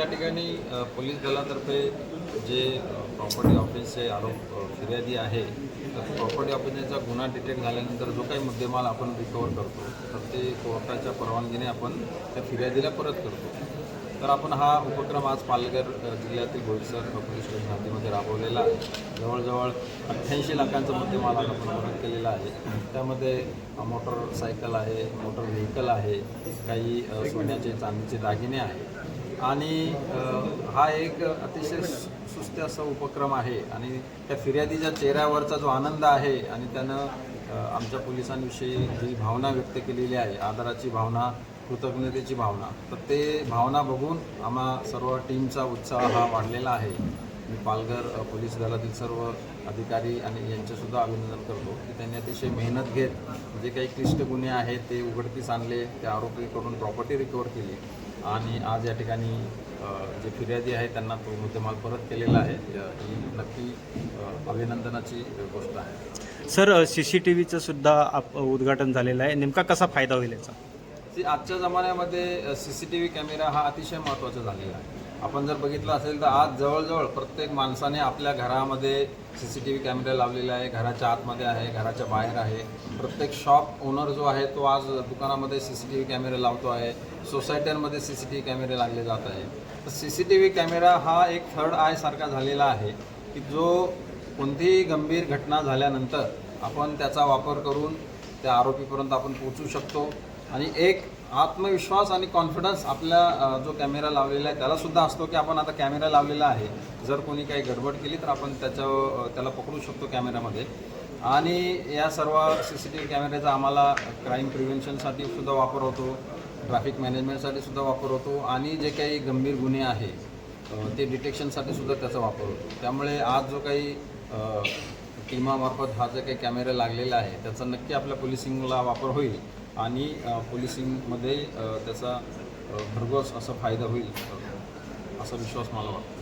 या ठिकाणी पोलीस दलातर्फे जे प्रॉपर्टी ऑफिसचे आरोप फिर्यादी आहे तर प्रॉपर्टी ऑफिसचा गुन्हा डिटेक्ट झाल्यानंतर जो काही मुद्देमाल आपण रिकवर करतो तर ते कोर्टाच्या परवानगीने आपण त्या फिर्यादीला परत करतो. तर आपण हा उपक्रम आज पालघर जिल्ह्यातील बोईसर पोलीस स्टेशन हद्दीमध्ये राबवलेला आहे. जवळजवळ अठ्ठ्याऐंशी लाखांचा मुद्देमाल आज आपण परत केलेला आहे. त्यामध्ये मोटरसायकल आहे मोटर व्हेकल आहे काही सोन्याचे चांदीचे दागिने आहेत. आणि हा एक अतिशय सु- सुस्त असा उपक्रम आहे. आणि त्या फिर्यादीच्या चेहऱ्यावरचा जो आनंद आहे आणि त्यानं आमच्या पोलिसांविषयी जी भावना व्यक्त केलेली आहे आदराची भावना कृतज्ञतेची भावना तर ते भावना बघून आम्हा सर्व टीमचा उत्साह हा वाढलेला आहे. मी पालघर पोलीस दलातील सर्व अधिकारी आणि यांचेसुद्धा अभिनंदन करतो की त्यांनी अतिशय मेहनत घेत जे काही क्लिष्ट गुन्हे आहेत ते उघडकीस आणले ते आरोपीकडून प्रॉपर्टी रिकवर केली आणि आज या ठिकाणी जे फिर्यादी आहे त्यांना तो मुद्देमाल परत केलेला आहे. ही नक्की अभिनंदनाची गोष्ट आहे. सर सी सी टी व्हीचं सुद्धा आप- उद्घाटन झालेलं आहे. नेमका कसा फायदा होईल याचा? ती आजच्या जमान्यामध्ये C C T V camera हा अतिशय महत्त्वाचा झालेला आहे. आपण जर बघितलं असेल तर आज जवळजवळ प्रत्येक माणसाने आपल्या घरामध्ये C C T V camera लावलेला आहे. घराच्या आतमध्ये आहे घराच्या बाहेर आहे. प्रत्येक शॉप ओनर जो आहे तो आज दुकानामध्ये सी सी टी व्ही कॅमेरे लावतो आहे. सोसायट्यांमध्ये सी सी टी व्ही कॅमेरे लागले जात आहे. तर C C T V camera हा एक थर्ड आय सारखा झालेला आहे की जो कोणतीही गंभीर घटना झाल्यानंतर आपण त्याचा वापर करून त्या आरोपीपर्यंत आपण पोहोचू शकतो. आणि एक आत्मविश्वास आणि कॉन्फिडन्स आपल्या जो कॅमेरा लावलेला आहे त्याला सुद्धा असतो की आपण आता कॅमेरा लावलेला आहे. जर कोणी काही गडबड केली तर आपण त्याच्या त्याला पकडू शकतो कॅमेऱ्यामध्ये आणि या सर्व सी सी टी व्ही कॅमेऱ्याचा आम्हाला क्राईम प्रिव्हेन्शनसाठी सुद्धा वापर होतो. ट्रॅफिक मॅनेजमेंटसाठी सुद्धा वापर होतो. आणि जे काही गंभीर गुन्हे आहे ते डिटेक्शनसाठी सुद्धा त्याचा वापर होतो. त्यामुळे आज जो काही टीमामार्फत हा जे काही कॅमेरा लागलेला आहे त्याचा नक्की आपल्या पोलिसिंगला वापर होईल आणि पोलिसिंगमध्ये त्याचा भरघोस असा फायदा होईल असा विश्वास मला वाटतो.